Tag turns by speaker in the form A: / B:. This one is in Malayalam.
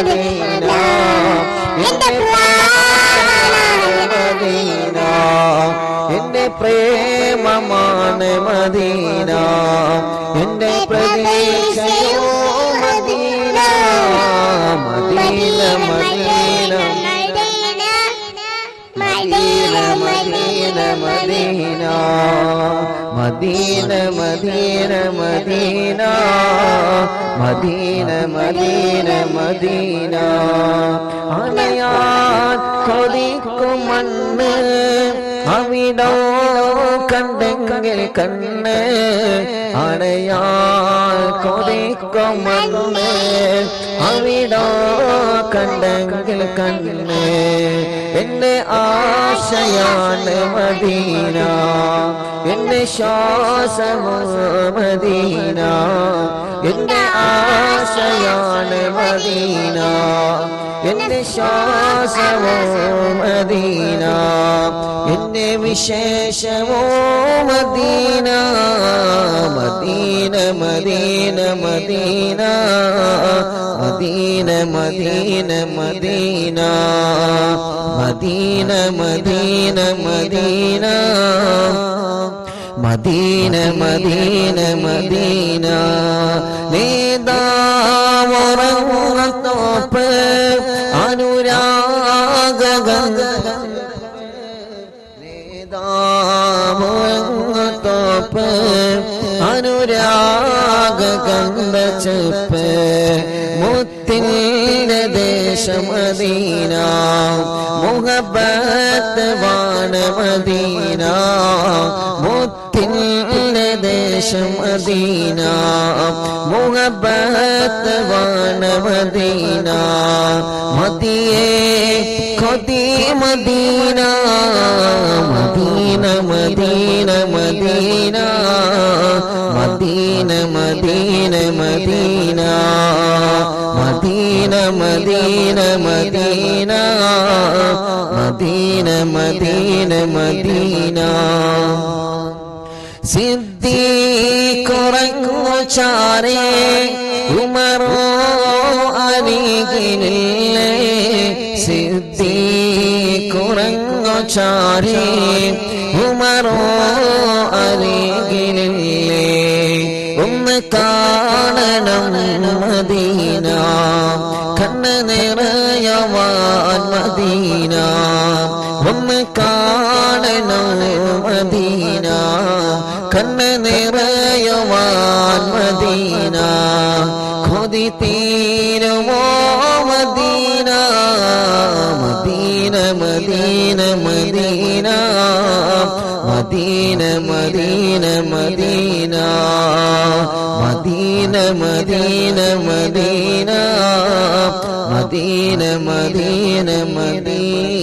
A: Medina എന്റെ മദീന എന്റെ പ്രേമമാണ് മദീന. എന്റെ പ്രതീക്ഷയോ Medina Medina. Medina. Medina Medina Medina. Medina Medina Medina. Medina Medina Medina. അണയാൻ കൊതിക്കും മണ്ണ് അവിടോ കണ്ടെങ്കിൽ കണ്ണ്. അണയാൻ കൊതിക്കും മണ്ണ് അവിടോ കണ്ടെങ്കിൽ കണ്ണ്. എന്റെ ആശയാണ് മദീന എന്റെ ശ്വാസമോ മദീന. എന്റെ ആശയാണ് മദീന. എന്റെ ശ്വാസമോ മദീന. എന്റെ വിശേഷമോ Medina. Medina Medina Medina. Medina Medina Medina. Medina Medina Medina. Medina Medina Medina. നേതാവുറങ്ങത്തോപ്പ് അനുരാഗ നേതാവുറങ്ങത്തോപ്പ് അനുരാഗ ഗന്ധ ചെപ്പ് മുത്തിന്റെ ദേശമദീന മുഹബത്ത് വാണമദീന മുത്തിന്റെ ദേശമദീന മുഹബത്ത് വാണമദീന മതിയേ കൊതി Medina Medina Medina Medina Medina Medina Medina Medina Medina Medina Medina Medina Medina സിദ്ധി കുറങ്ങു ചാരേ ഉമറോ അരികിലില്ലേ? സിദ്ധി കുറങ്ങു ചാരേ ഉമറോ അരികിലില്ലേ? ഒന്ന് കാണണം മദീന കണ്ണ നിറയവാൻ മദീന. ഒന്ന് കാണണം കണ്ണ് നിറയവാൻ മദീന. കൊതി തീരുമോ Medina? Medina Medina Medina. Medina Medina Medina. Medina Medina Medina. Medina Medina Medina.